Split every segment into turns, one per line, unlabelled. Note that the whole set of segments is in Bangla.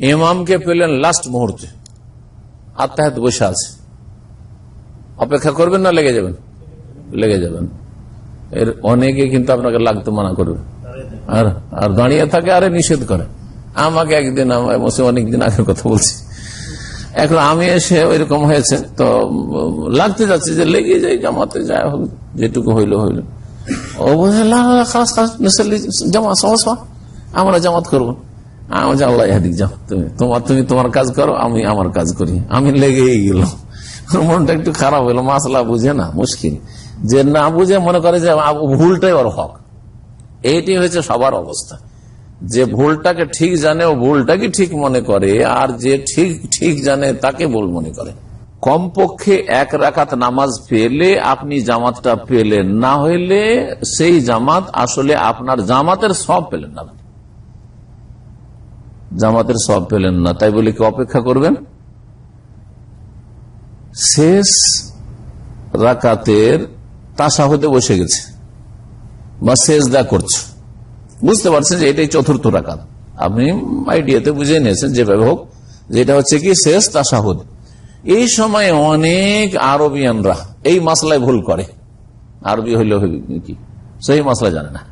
ইমামকে পেলেন লাস্ট মুহূর্তে। আত্মাহাত বসে আছে। অপেক্ষা করবেন না লেগে যাবেন? লেগে যাবেন। এর অনেকে কিন্তু আপনাকে লাগতে মানা করবে। আর আর দাঁড়িয়ে থাকে আরে নিষেধ করে। আমাকে একদিন আমার অনেকদিন আগের কথা বলছি। এখন আমি এসে ওইরকম হয়েছে তো লাগতে যাচ্ছে যে লেগে যাই জামাতে যায় হোক যেটুকু হইল হইল। ও বলছে "লা, লা, খালাস, খালাস, নসল্লি, জামা সমস্যা আমরা জামাত করব। আমার যে আল্লাহ হাদিক যাও। তুমি, তোমার তুমি তোমার কাজ করো, আমি আমার কাজ করি। আমি লেগেই গেল। মনটা একটু খারাপ হলো, মাসলা বুঝে না, মুশকিল। যে না বুঝে মনে করে যে ভুলটাই ওর হক। এইটি হয়েছে সবার অবস্থা। যে ভুলটাকে ঠিক জানে, ও ভুলটাকে ঠিক মনে করে, আর যে ঠিক ঠিক জানে, তাকে ভুল মনে করে। কমপক্ষে এক রাকাত নামাজ পেলে আপনি জামাতটা পেলেন। না হইলে সেই জামাত আসলে আপনার জামাতের সব পেলেন না। জামাতের সব পেলেন না, তাই বলে কি অপেক্ষা করবেন? শেষ রাকাতের তাসা হতে বসে গেছে বা শেষ দা করছ। বুঝতে পারছেন যে এটাই চতুর্থ রাকাত। আপনি আইডিয়াতে বুঝে নিয়েছেন যেভাবে হোক যেটা হচ্ছে কি শেষ তাসাহুদ। এই সময় অনেক আরবিয়ানরা এই মাসলায় ভুল করে। আরবি হইলে কি? সেই মাসলা জানে না।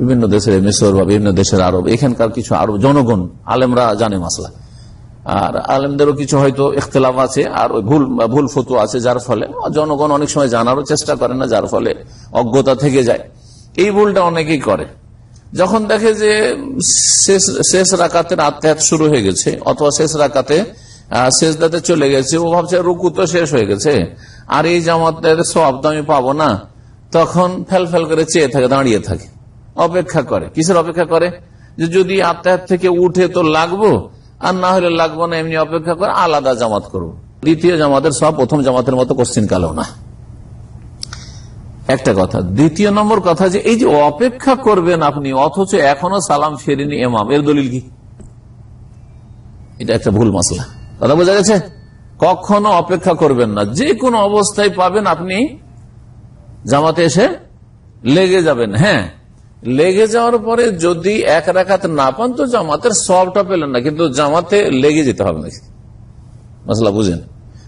বিভিন্ন দেশের মিশর বা বিভিন্ন দেশের আরব, এখানকার কিছু আরব জনগণ, আলেমরা জানে মাসলা। আর আলেমদেরও কিছু হয়তো ইখতলাফ আছে, আর ওই ভুল ভুল ফতু আছে, যার ফলে জনগণ অনেক সময় জানারও চেষ্টা করে না, যার ফলে অজ্ঞতা থেকে যায়। এই ভুলটা অনেকেই করে। যখন দেখে যে শেষ শেষ রাকাতের আত্মাহাত শুরু হয়ে গেছে, অথবা শেষ রাকাতে শেষ দাতে চলে গেছে, ও ভাবছে রুকু তো শেষ হয়ে গেছে, আর এই জামাতের সব তো আমি পাবো না, তখন ফেল ফেল করে চেয়ে থাকে, দাঁড়িয়ে থাকে। অপেক্ষা করে। কিসের অপেক্ষা করে? যে যদি আত্মাহাত থেকে উঠে তো লাগবো, আর না হলে লাগবো না, এমনি অপেক্ষা করে আলাদা জামাত করব। দ্বিতীয় জামাতের সব প্রথম জামাতের মতো কোশ্চিন কালেও না। একটা কথা, দ্বিতীয় নম্বর কথা যে এই যে অপেক্ষা করবেন আপনি, অথচ এখনও সালাম ফেরেনি এমাম এর দলিল কি? এটা একটা ভুল মশলা কথা বোঝা গেছে? কখনো অপেক্ষা করবেন না। যে কোনো অবস্থায় পাবেন আপনি জামাতে এসে লেগে যাবেন। হ্যাঁ লেগে যাওয়ার পরে যদি এক রাখাত না পান, তো জামাতের সবটা পেলেন না, কিন্তু জামাতে লেগে যেতে হবে নাকি? মশলা বুঝেন।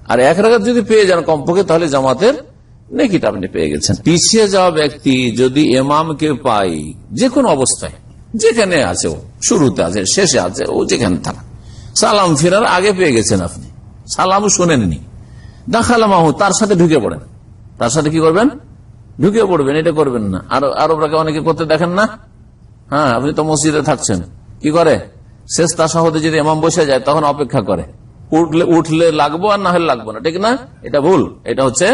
আর এক রাখাত যদি পেয়ে যান কমপক্ষে, তাহলে জামাতের নেকিটা আপনি পেয়ে গেছেন। পিছিয়ে যাওয়া ব্যক্তি যদি এমামকে পাই যে কোনো অবস্থায়, যেখানে আছে ও, শুরুতে আছে, শেষে আছে, ও যেখানে থাক। সালাম ফেরার আগে পেয়ে গেছেন আপনি। সালামও শোনেননি। দাখালামাহু, তার সাথে ঢুকে পড়েন। তার সাথে কি করবেন? ঢুকে পড়বেন, এটা করবেন না। আর আরবরাকে অনেকে করতে দেখেন না? হ্যাঁ আপনি তো মসজিদে থাকছেন। কি করে? শেষ তাসাহতে যদি এমাম বসে যায়, তখন অপেক্ষা করে। উঠলে উঠলে লাগবো আর না হলে লাগবো না, ঠিক না? এটা ভুল। এটা হচ্ছে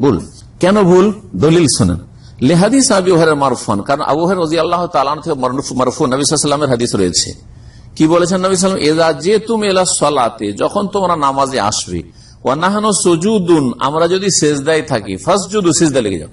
ভুল। কেন ভুল? দলিল শোনেন। লেহাদিস আবি ওহারের মারফান, কারণ আবুহের রাজি আল্লাহ তালান থেকে মারফু নবী হাদিস রয়েছে। কি বলেছেন নবী সাল্লাম এদা যে তুমি এলা সলাতে যখন তোমরা নামাজে আসবে। ওয়ানাহানো সজুদুন আমরা যদি সেজদায় থাকি ফার্স্ট যুদু সেজদা লেগে যাও।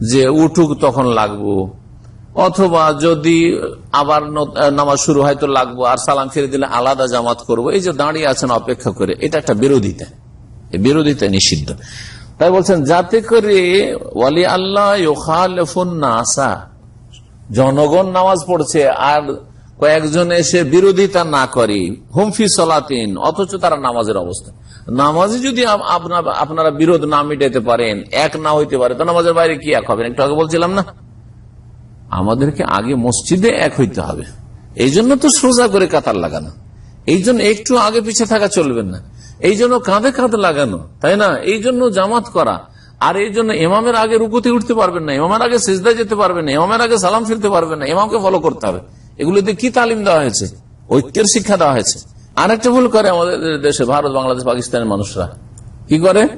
যে উঠুক তখন লাগবো। অথবা যদি আবার নামাজ শুরু হয় তো লাগবো, আর সালাম ফিরে দিলে আলাদা জামাত করব। এই যে দাঁড়িয়ে আছেন অপেক্ষা করে, এটা একটা বিরোধিতা। বিরোধিতা নিষিদ্ধ। তাই বলছেন, যাতে করে ওয়ালি আল্লাহ নাসা। জনগণ নামাজ পড়ছে, আর কয়েকজন এসে বিরোধিতা না করে। হুমফি সলাতিন, অথচ তারা নামাজের অবস্থা। নামাজে যদি আপ- আপনারা বিরোধ না মিটাইতে পারেন, এক না হইতে পারে, তো নামাজের বাইরে কি এক হবেন একটু আগে বলছিলাম না? আমাদেরকে আগে মসজিদে এক হইতে হবে। এই জন্য তো সোজা করে কাতার লাগানো। এই জন্য একটু আগে পিছে থাকা চলবে না। এই জন্য কাঁধে কাঁধ লাগানো, তাই না? এই জন্য জামাত করা। আর এই জন্য ইমামের আগে রুকুতে উঠতে পারবেন না, ইমামের আগে সেজদায় যেতে পারবেন না, ইমামের আগে সালাম ফিরতে পারবেন না, ইমামকে ফলো করতে হবে। এগুলোতে কি তালিম দেওয়া হয়েছে? ঐক্যের শিক্ষা দেওয়া হয়েছে। আরেকটা ভুল করে আমাদের দেশে, ভারত, বাংলাদেশ, পাকিস্তানের মানুষরা। কি করে?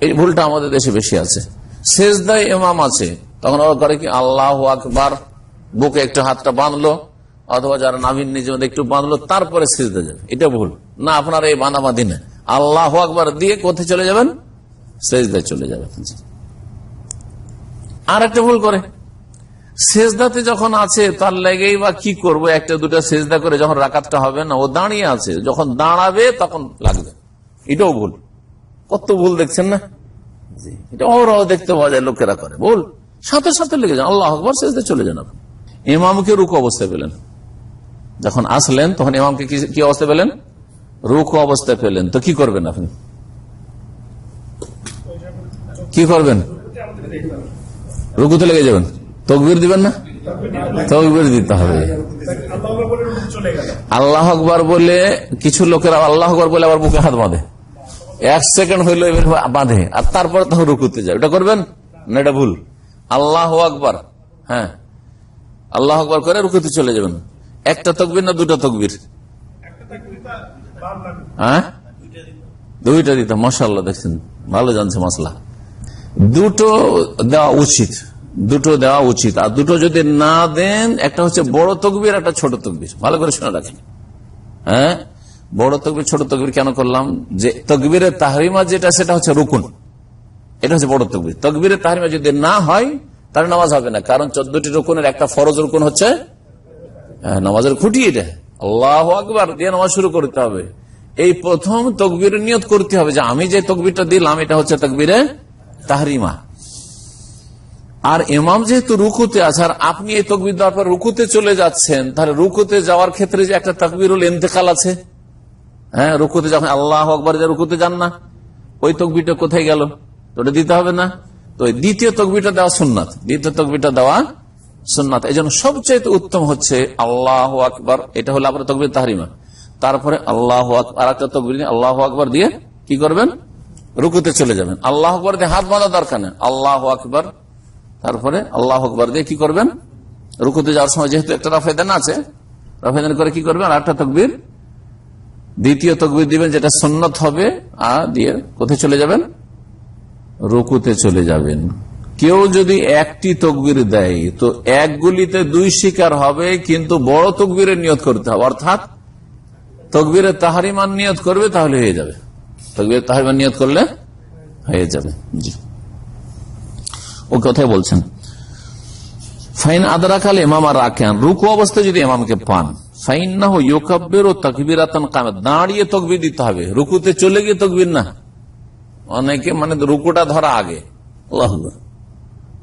এই ভুলটা আমাদের দেশে বেশি আছে। সেজদায় এমাম আছে। তখন ওরা করে কি, আল্লাহ আকবার, বুকে একটু হাতটা বাঁধলো, অথবা যারা নাভিন নিজে একটু বাঁধলো, তারপরে সিজদা যাবে। এটা ভুল। না, আপনার এই বাঁধাবাঁধি না। আল্লাহ আকবার দিয়ে কোথায় চলে যাবেন? সেজদায় চলে যাবে আর একটা ভুল করে। সেজদাতে যখন আছে, তার লেগেই বা কি করব? একটা, দুটা সেজদা করে যখন রাকাতটা হবে না, ও দাঁড়িয়ে আছে, যখন দাঁড়াবে তখন লাগবে। এটাও ভুল। কত ভুল দেখছেন না? এটা ওরাও দেখতে পাওয়া যায়, লোকেরা করে। ভুল। সাথে সাথে লেগে যান আল্লাহ আকবর সেজদা চলে যান ইমামকে রুকু অবস্থায় পেলেন। যখন আসলেন, তখন ইমামকে কি অবস্থায় পেলেন? রুকু অবস্থায় পেলেন। তো কি করবেন আপনি? কি করবেন? রুকুতে লেগে যাবেন। তকবির দিবেন না? তকবির দিতে হবে। আল্লাহ আকবর বলে কিছু লোকেরা আল্লাহ আকবর বলে আবার বুকে হাত বাঁধে। এক সেকেন্ড হইল বাঁধে, আর তারপরে তখন রুকুতে যায়। ওটা করবেন না এটা ভুল? আল্লাহ আকবর হ্যাঁ। আল্লাহ আকবর করে রুকুতে চলে যাবেন। একটা তকবির না দুটা তকবির? হ্যাঁ? দুইটা দিতে মশাল্লা দেখছেন, ভালো জানছে মশলা দুটো দেওয়া উচিত। দুটো দেওয়া উচিত। আর দুটো যদি না দেন একটা হচ্ছে বড় তকবির একটা ছোট তকবির। ভালো করে শুনে রাখেন। হ্যাঁ? বড় তকবির ছোট তকবির কেন করলাম? যে তকবিরের তাহরিমা যেটা সেটা হচ্ছে রুকুন। এটা হচ্ছে বড় তকবির। তকবিরের তাহরিমা যদি না হয় তাহলে নামাজ হবে না। কারণ চোদ্দটি রুকুনের একটা ফরজ রুকুন হচ্ছে হ্যাঁ, নামাজের খুঁটি এটা। আল্লাহ আকবার দিয়ে নামাজ শুরু করতে হবে। এই প্রথম তকবির নিয়ত করতে হবে যে আমি যে তকবিরটা দিলাম এটা হচ্ছে তকবিরে তাহরিমা। আর ইমাম যেহেতু রুকুতে আছে, আর আপনি এই তকবির দেওয়ার পর রুকুতে চলে যাচ্ছেন, তাহলে রুকুতে যাওয়ার ক্ষেত্রে যে একটা তকবিরুল ইন্তেকাল আছে। হ্যাঁ রুকুতে যখন আল্লাহ আকবর যে রুকুতে যান না, ওই তকবিটা কোথায় গেল? ওটা দিতে হবে না? তো দ্বিতীয় তকবিটা দেওয়া সুন্নাত। দ্বিতীয় তকবিটা দেওয়া সুন্নাত। এই জন্য সবচেয়ে উত্তম হচ্ছে আল্লাহ আকবর। এটা হলো আপনার তকবির তাহরিমা। তারপরে আল্লাহ আর একটা তকবির আল্লাহ আকবর দিয়ে কি করবেন? রুকুতে চলে যাবেন। আল্লাহ আকবর দিয়ে হাত বাঁধা দরকার নেই। আল্লাহ আকবর তারপরে আল্লাহ আকবর দিয়ে কি করবেন? রুকুতে যাওয়ার সময় যেহেতু একটা রাফেদান আছে রাফেদান করে কি করবেন? একটা তকবির, দ্বিতীয় তকবির দিবেন যেটা সন্ন্যত হবে আর দিয়ে কোথায় চলে যাবেন? রুকুতে চলে যাবেন। কেউ যদি একটি তকবির দেয়, তো এক গুলিতে দুই শিকার হবে, কিন্তু বড় তকবিরের নিয়ত করতে হবে। অর্থাৎ তকবিরের তাহারিমান নিয়ত করবে, তাহলে হয়ে যাবে। তকবিরের তাহারিমান নিয়ত করলে হয়ে যাবে। জি। ও কথাই বলছেন। ফাইন আদরাকাল ইমাম আর রাখেন রুকু অবস্থায় যদি ইমামকে পান ফাইন না হয় ইউকাব্বের ও তকবিরাতন কামে দাঁড়িয়ে তকবির দিতে হবে। রুকুতে চলে গিয়ে তকবির না। অনেকে মানে রুকুটা ধরা আগে। আল্লাহ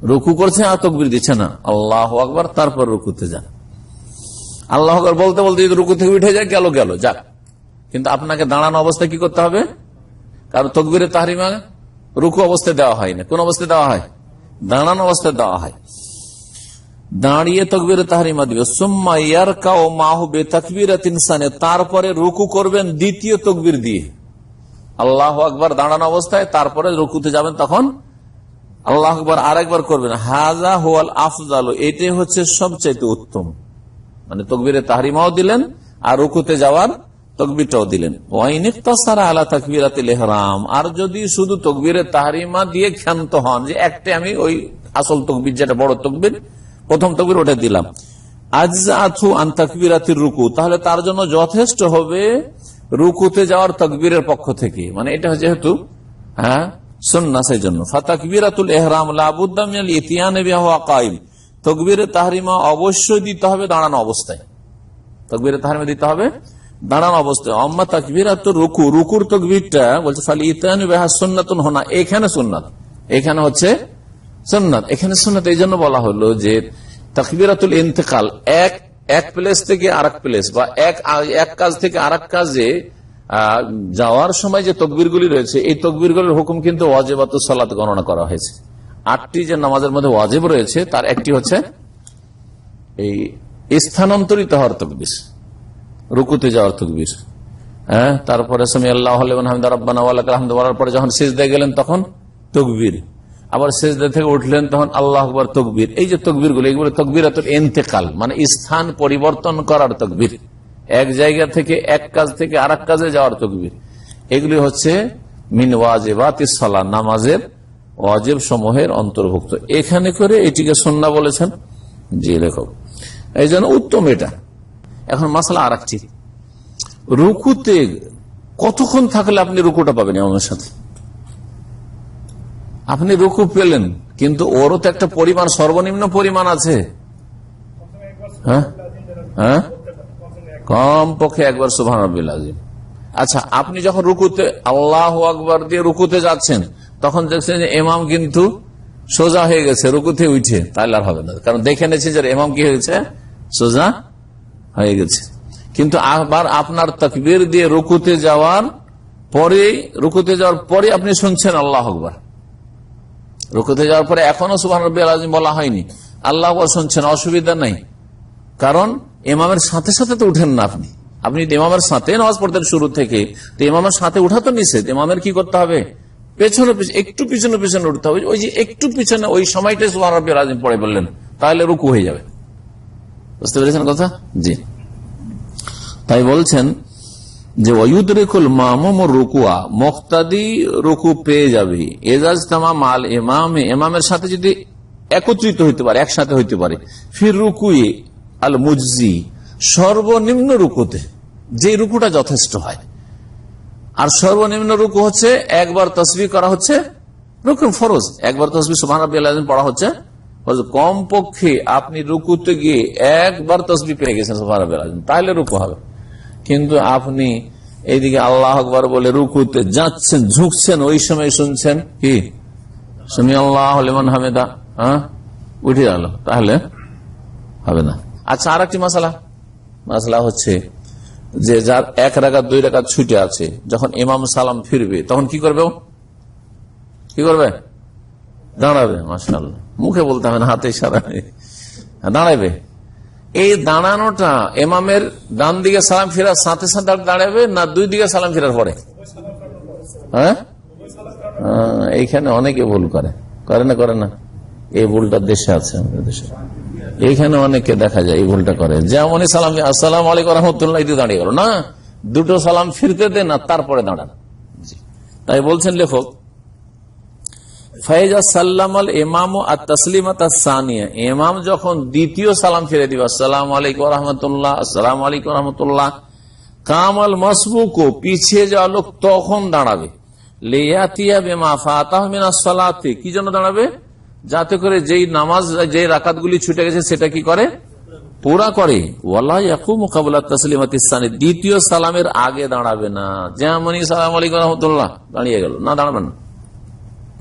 রুকু করছে আর তকবির দিচ্ছে না। আল্লাহ আকবর, তারপর রুকুতে যান। আল্লাহ আকবর বলতে বলতে যদি রুকু থেকে উঠে যায়, গেল গেল, যাক। কিন্তু আপনাকে দাঁড়ানো অবস্থায় কি করতে হবে? কারণ তকবিরের তাহারিমা রুকু অবস্থায় দেওয়া হয় না কোন অবস্থায় দেওয়া হয়? দাঁড়ানো অবস্থায় দেওয়া হয়। দাঁড়িয়ে তকবির তাহারিমা দিবে সুম্মা ইয়ারকা ও মাহবে তকবির ইনসানে তারপরে রুকু করবেন দ্বিতীয় তকবির দিয়ে। আল্লাহ আকবর দাঁড়ানো অবস্থায়, তারপরে রুকুতে যাবেন তখন আল্লাহ আকবর আরেকবার করবেন। হাজা হোয়াল আফজাল, এটাই হচ্ছে সবচাইতে উত্তম। মানে তকবিরে তাহারিমাও দিলেন আর রুকুতে যাওয়ার তকবিরটাও দিলেন। ওয়াইনিকতাসারা আলা তাকবিরাতিল ইহরাম। আর যদি শুধু তকবিরে তাহারিমা দিয়ে ক্ষান্ত হন, যে একটা আমি ওই আসল তকবির, যেটা বড় তকবির, প্রথম তকবির ওটা দিলাম। তার জন্য যথেষ্ট হবে রুকুতে যাওয়ার তকবীরের পক্ষ থেকে। মানে এটা যেহেতু হ্যাঁ জন্য এহরাম তাহরিমা অবশ্যই দিতে হবে দাঁড়ানো অবস্থায়। তকবীরে তাহরিমা দিতে হবে দাঁড়ানো অবস্থায়, অম্মা তাকবিরাত রুকু, রুকুর তকবিরটা বলছে, ফালি ইতিয়ানে বিহা সুন্নাতুন হোনা এখানে সুন্নাত। এখানে হচ্ছে সুন্নাত। এখানে সুন্নাত, এই জন্য বলা হলো যে তাকবিরাতুল ইন্তেকাল এক এক প্লেস থেকে আর প্লেস বা এক এক কাজ থেকে আর কাজে যাওয়ার সময় যে তকবিরগুলি রয়েছে, এই তকবিরগুলির হুকুম কিন্তু ওয়াজেবাত সালাত গণনা করা হয়েছে। আটটি যে নামাজের মধ্যে ওয়াজেব রয়েছে, তার একটি হচ্ছে এই স্থানান্তরিত হওয়ার তকবির। রুকুতে যাওয়ার তকবির। হ্যাঁ? তারপরে সামি আল্লাহ বলার পরে যখন দিয়ে গেলেন, তখন তকবির। আবার শেষদা থেকে উঠলেন, তখন আল্লাহ আকবর তকবির। এই যে তকবিরগুলো এগুলো তকবির এন্তেকাল মানে স্থান পরিবর্তন করার তকবির। এক জায়গা থেকে এক কাজ থেকে আর কাজে যাওয়ার তকবির। এগুলি হচ্ছে মিন নামাজের ওয়াজেব সমূহের অন্তর্ভুক্ত। এখানে করে এটিকে সন্না বলেছেন। জি লেখক এই জন্য উত্তম এটা। এখন মাসালা আর একটি রুকুতে কতক্ষণ থাকলে আপনি রুকুটা পাবেন ইমামের সাথে? আপনি রুকু পেলেন, কিন্তু ওরও তো একটা পরিমাণ, সর্বনিম্ন পরিমাণ আছে। হ্যাঁ? হ্যাঁ? কম পক্ষে একবার সুভান আচ্ছা আপনি যখন রুকুতে, আল্লাহ আকবর দিয়ে রুকুতে যাচ্ছেন, তখন দেখছেন যে এমাম কিন্তু সোজা হয়ে গেছে, রুকুতে উঠে, তাহলে আর হবে না। কারণ দেখে নিয়েছে যে এমাম কি হয়েছে? সোজা হয়ে গেছে। কিন্তু আবার আপনার তকবির দিয়ে রুকুতে যাওয়ার পরে রুকুতে যাওয়ার পরে আপনি শুনছেন আল্লাহ আকবর। রুকুতে যাওয়ার পরে এখনও সুবাহ বলা হয়নি। আল্লাহ শুনছেন, অসুবিধা নাই। কারণ এমামের সাথে সাথে তো উঠেন না আপনি। আপনি ইমামের সাথে নামাজ পড়তেন শুরু থেকে, তো ইমামের সাথে উঠা তো নিষেধ। ইমামের কি করতে হবে? পেছনে একটু পিছনে পিছনে উঠতে হবে। ওই যে একটু পিছনে ওই সময়টাই সুবাহ আলম পড়ে বললেন, তাহলে রুকু হয়ে যাবে। বুঝতে পেরেছেন কথা? জি। তাই বলছেন যে অয়ুদরেকুল মামুম রুকুয়া, মোক্তাদি রুকু পেয়ে যাবে। এজাজ তামা মাল এমাম এমামের সাথে যদি একত্রিত হইতে পারে, একসাথে হইতে পারে ফির রুকুয়ে আল মুজি সর্বনিম্ন রুকুতে, যে রুকুটা যথেষ্ট হয়। আর সর্বনিম্ন রুকু হচ্ছে, একবার তসবি করা হচ্ছে রুকুন ফরজ, একবার তসবি সুমান পড়া হচ্ছে কম পক্ষে আপনি রুকুতে গিয়ে একবার তসবি পেয়ে গেছেন তাহলে রুকু হবে। কিন্তু আপনি এইদিকে আল্লাহ আকবর বলে রুকুতে যাচ্ছেন, ঝুঁকছেন, ওই সময় শুনছেন কি? শুনি আল্লাহ হামেদা হ্যাঁ? উঠে গেল তাহলে হবে না। আচ্ছা আর একটি মশলা মশলা হচ্ছে যে যার এক রাগাত দুই রাগাত ছুটে আছে, যখন ইমাম সালাম ফিরবে, তখন কি করবে? কি করবে? দাঁড়াবে মাসাল মুখে বলতে হবে না, হাতে সারা দাঁড়াবে এই দাঁড়ানোটা এমামের ডান দিকে সালাম ফেরার সাথে সাথে দাঁড়াবে না দুই দিকে সালাম ফেরার পরে? হ্যাঁ? এইখানে অনেকে ভুল করে। করে না করে না। এই ভুলটা দেশে আছে আমাদের দেশে। এইখানে অনেকে দেখা যায় এই ভুলটা করে। যেমনই সালাম আসসালাম আলাইকুম রহমতুল্লাহ দাঁড়িয়ে গেল। না, দুটো সালাম ফিরতে দেন না, তারপরে দাঁড়ান। তাই বলছেন লেখক ফাইজা সাল্লাম আল ইমাম আর তসলিমাত সানিয়া ইমাম যখন দ্বিতীয় সালাম ফিরে দিবে, আসসালাম আলাইকুম রহমতুল্লাহ, আসসালাম আলাইকুম রহমতুল্লাহ, কামাল মসবুকো, পিছিয়ে যাওয়া লোক তখন দাঁড়াবে। লেয়াতিয়া বেমা ফাতাহ সালাতে, কি জন্য দাঁড়াবে? যাতে করে যেই নামাজ, যেই রাকাতগুলি ছুটে গেছে, সেটা কি করে? পুরা করে। ওয়াল্লাহ ইয়াকু মুকাবলা তসলিমাত ইসানি দ্বিতীয় সালামের আগে দাঁড়াবে না। যেমনই সালাম আলাইকুম রহমতুল্লাহ, দাঁড়িয়ে গেল। না দাঁড়াবে না।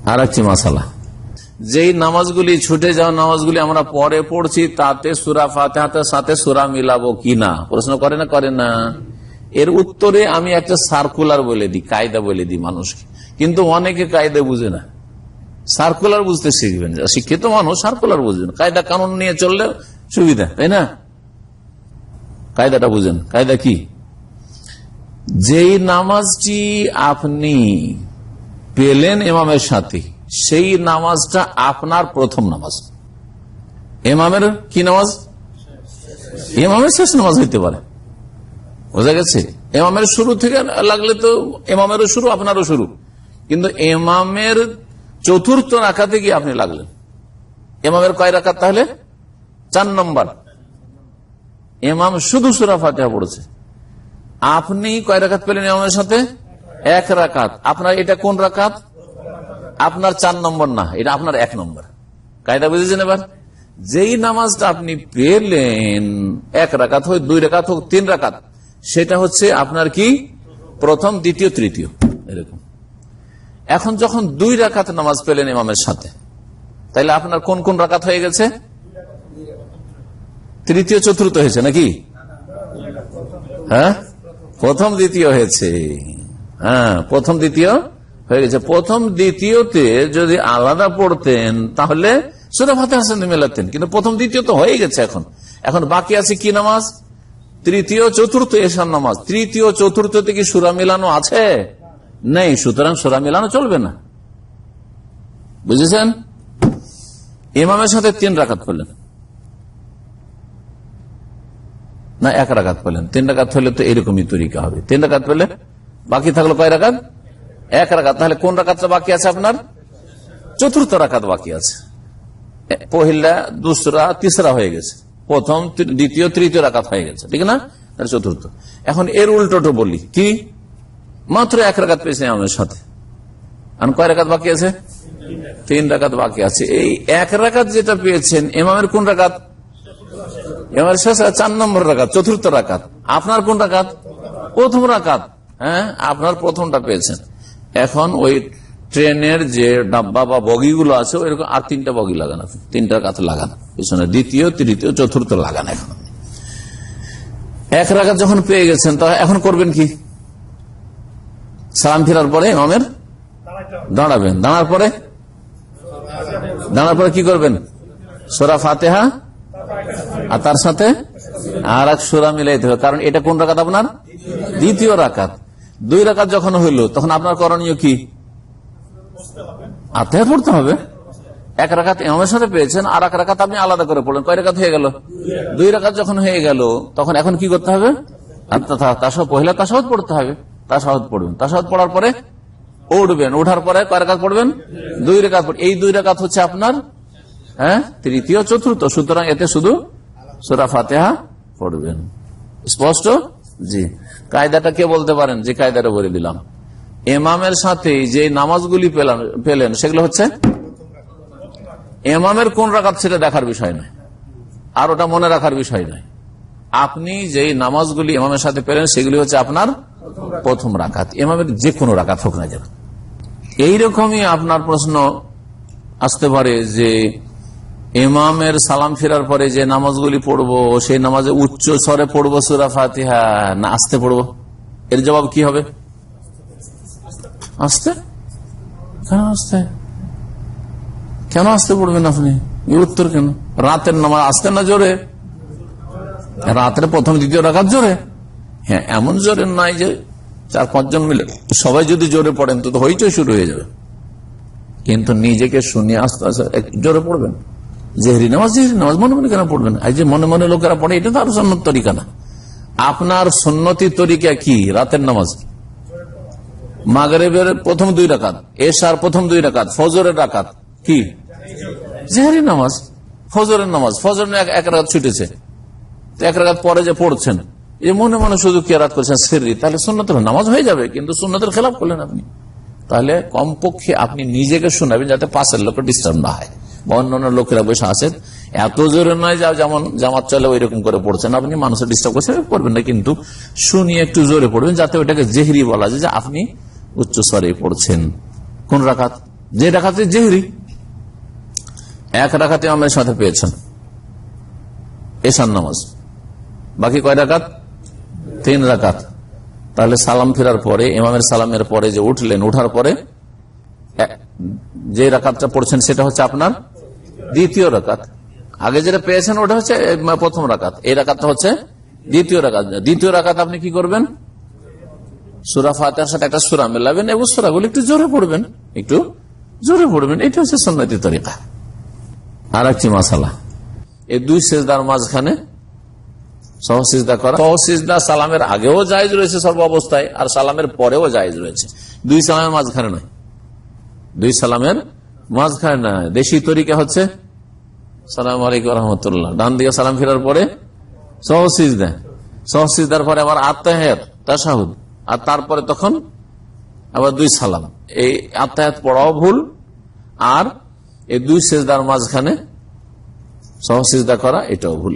আর একটি মাসালা। যেই নামাজগুলি ছুটে যাওয়া নামাজগুলি আমরা পরে পড়ছি, তাতে সুরা ফাতেহাতের সাথে সুরা মিলাবো কি না? প্রশ্ন করে না করে না। এর উত্তরে আমি একটা সার্কুলার বলে দিই, কায়দা বলে দিই মানুষকে। কিন্তু অনেকে কায়দা বুঝে না। সার্কুলার বুঝতে শিখবেন। শিক্ষিত মানুষ সার্কুলার বুঝবেন কায়দা কানুন নিয়ে চললে সুবিধা, তাই না? কায়দাটা বুঝেন। কায়দা কি? যেই নামাজটি আপনি পেলেন এমামের সাথে। সেই নামাজটা আপনার প্রথম নামাজ। এমামের কি নামাজ? এমামের শেষ নামাজ হইতে পারে। বোঝা গেছে? এমামের শুরু থেকে লাগলে তো এমামেরও শুরু, আপনারও শুরু। কিন্তু এমামের চতুর্থ রাখাতে গিয়ে আপনি লাগলেন। এমামের কয় রাখাত তাহলে? চার নম্বর। এমাম শুধু সুরা ফাতেহা পড়েছে। আপনি কয় রাখাত পেলেন এমামের সাথে? এক রাকাত। আপনার এটা কোন রাকাত? আপনার চার নম্বর না, এটা আপনার এক নম্বর। কায়দা বুঝেছেন এবার? যেই নামাজটা আপনি পেলেন, এক রাকাত হোক, দুই রাকাত হোক, তিন রাকাত, সেটা হচ্ছে আপনার কি? প্রথম, দ্বিতীয়, তৃতীয়, এরকম। এখন যখন দুই রাকাত নামাজ পেলেন ইমামের সাথে, তাইলে আপনার কোন কোন রাকাত হয়ে গেছে? তৃতীয়, চতুর্থ হয়েছে নাকি? হ্যাঁ? প্রথম, দ্বিতীয় হয়েছে। হ্যাঁ প্রথম দ্বিতীয় হয়ে গেছে। প্রথম দ্বিতীয়তে যদি আলাদা পড়তেন, তাহলে সুরা ফাতে হাসান মেলাতেন কিন্তু প্রথম দ্বিতীয় তো হয়ে গেছে এখন। এখন বাকি আছে কি নামাজ? তৃতীয়, চতুর্থ এসার নামাজ। তৃতীয়, চতুর্থতে কি সুরা মিলানো আছে? নেই, সুতরাং সুরা মিলানো চলবে না। বুঝেছেন? ইমামের সাথে তিন রাকাত পেলেন না, এক রাকাত পেলেন তিন রাকাত হলে তো এরকমই তরিকা হবে। তিন রাকাত পেলে বাকি থাকল কয় রাকাত? এক রাকাত। তাহলে কোন রাকাতটা বাকি আছে আপনার? চতুর্থ রাকাত বাকি আছে। পহিলা, দুসরা, তিসরা হয়ে গেছে। প্রথম দ্বিতীয়, তৃতীয় রাকাত হয়ে গেছে। ঠিক না? চতুর্থ। এখন এর উল্টোটো বলি। কি? মাত্র এক রাকাত পেয়েছে আমার সাথে। আর কয় রাকাত বাকি আছে? তিন রাকাত বাকি আছে। এই এক রাকাত যেটা পেয়েছেন এমামের কোন রাকাত? এমামের শেষ চার নম্বর রাকাত, চতুর্থ রাকাত। আপনার কোন রাকাত? প্রথম রাকাত। হ্যাঁ? আপনার প্রথমটা পেয়েছেন। এখন ওই ট্রেনের যে ডাব্বা বা বগিগুলো আছে, ওইরকম আর তিনটা বগি লাগান আপনি। তিনটা কাত লাগান। পিছনে দ্বিতীয়, তৃতীয়, চতুর্থ লাগান এখন। এক রাকাত যখন পেয়ে গেছেন তা এখন করবেন কি? সালাম ফেরার পরে ইমামের দাঁড়াবেন। দাঁড়ার পরে? দাঁড়ার পরে কি করবেন? সোরা ফাতেহা আর তার সাথে আর এক সুরা মিলাইতে হবে। কারণ এটা কোন রাকাত আপনার? দ্বিতীয় রাকাত। দুই রাকাত যখন হইল, তখন আপনার করণীয় কি? আত্মীয় পড়তে হবে। এক রাকাত এমামের সাথে পেয়েছেন, আর এক রাকাত আপনি আলাদা করে পড়লেন। কয় রাকাত হয়ে গেল? দুই রাকাত যখন হয়ে গেল, তখন এখন কি করতে হবে? তাসহ, পহিলা তাসাহত পড়তে হবে। তাসাহত পড়বেন তাসাহত পড়ার পরে উঠবেন। ওঠার পরে কয় রাকাত পড়বেন? দুই রেখাত এই দুই রেখাত হচ্ছে আপনার হ্যাঁ তৃতীয়, চতুর্থ। সুতরাং এতে শুধু সুরা ফাতেহা পড়বেন। স্পষ্ট? জি। কায়দাটা কে বলতে পারেন? যে কায়দাটা বলে দিলাম। এমামের সাথে যে নামাজগুলি পেলাম পেলেন, সেগুলো হচ্ছে এমামের কোন রাকাত সেটা দেখার বিষয় নয়। আর ওটা মনে রাখার বিষয় নয়। আপনি যে নামাজগুলি এমামের সাথে পেলেন, সেগুলি হচ্ছে আপনার প্রথম রাকাত। এমামের যে কোনো রাকাত হোক না যেন এইরকমই আপনার প্রশ্ন আসতে পারে যে ইমামের সালাম ফেরার পরে যে নামাজগুলি পড়ব, সেই নামাজে উচ্চ স্বরে পড়ব সুরা ফাতিহা। না, আসতে পড়ব। এর জবাব কি হবে? আসতে? কেন আসতে? কেন আসতে পড়বেন আপনি? উত্তর কেন? রাতের নামাজ আসতে না জোরে? রাতের প্রথম, দ্বিতীয় রাখার জোরে? হ্যাঁ এমন জোরে নাই যে চার পাঁচজন মিলে। সবাই যদি জোরে পড়েন, তো হইচই শুরু হয়ে যাবে। কিন্তু নিজেকে শুনিয়ে আস্তে আস্তে জোরে পড়বেন। জেহরি নামাজ জেহরি নামাজ মনে মনে কেন পড়বেন? এই যে মনে মনে লোকেরা পড়ে, এটা তো আরও সন্ন্যত তরিকা না আপনার সন্ন্যতি তরিকা কি রাতের নামাজ? মাগরেবের প্রথম দুই রাকাত, এশার প্রথম দুই রাকাত, ফজরের রাকাত কি? জেহরি নামাজ, ফজরের নামাজ ফজর এক রাত ছুটেছে। এক রাত পরে যে পড়ছেন এই মনে মনে শুধু কেরাত করছেন? সেরি তাহলে সুন্নতের নামাজ হয়ে যাবে, কিন্তু সুন্নতের খেলাপ করলেন আপনি। তাহলে কমপক্ষে আপনি নিজেকে শোনাবেন যাতে পাশের লোক ডিস্টার্ব না হয়। বা অন্যান্য লোকেরা বসে আসেন এত জোরে নয় যা যেমন জামাত চলে ওই রকম করে পড়ছেন। আপনি মানুষের ডিস্টার্ব করছে পড়বেন না। কিন্তু শুনিয়ে একটু জোরে পড়বেন যাতে ওইটাকে জেহরি বলা যায় যে আপনি উচ্চ স্বরে পড়ছেন। কোন রাখাত যে রাখাতে জেহরি। এক রাখাতে আমাদের সাথে পেয়েছেন। এসান নামাজ। বাকি কয় রাকাত? তিন রাকাত। তাহলে সালাম ফেরার পরে, ইমামের সালামের পরে যে উঠলেন, উঠার পরে যে রাকাতটা পড়ছেন সেটা হচ্ছে আপনার দ্বিতীয় রাকাত। আগে যেটা পেয়েছেন, ওটা হচ্ছে প্রথম রাকাত। এই রাকাতটা হচ্ছে দ্বিতীয় রাকাত। দ্বিতীয় রাকাত আপনি কি করবেন? সুরা ফাতেহার সাথে একটা সুরা মেলাবেন এবং সুরাগুলো একটু জোরে পড়বেন। একটু জোরে পড়বেন। এটা হচ্ছে সন্ন্যতি তরিকা। আর একটি মাসালা। এই দুই সেজদার মাঝখানে সহসিজদা করা। সহসিজদা সালামের আগেও জায়েজ রয়েছে সর্ব অবস্থায়, আর সালামের পরেও জায়েজ রয়েছে। দুই সালামের মাঝখানে নয়। দুই সালামের মাঝখানে না, দেশি তরিকা হচ্ছে, সালাম আলাইকুম রহমতুল্লাহ। ডান দিকে সালাম ফেরার পরে সহসিজদা সহসিজদার পরে আবার আত্মাহের তাসাহুদ আর তারপরে তখন আবার দুই সালাম। এই আত্মায়াত পড়াও ভুল, আর এই দুই সেজদার মাঝখানে সহসিজদা করা এটাও ভুল।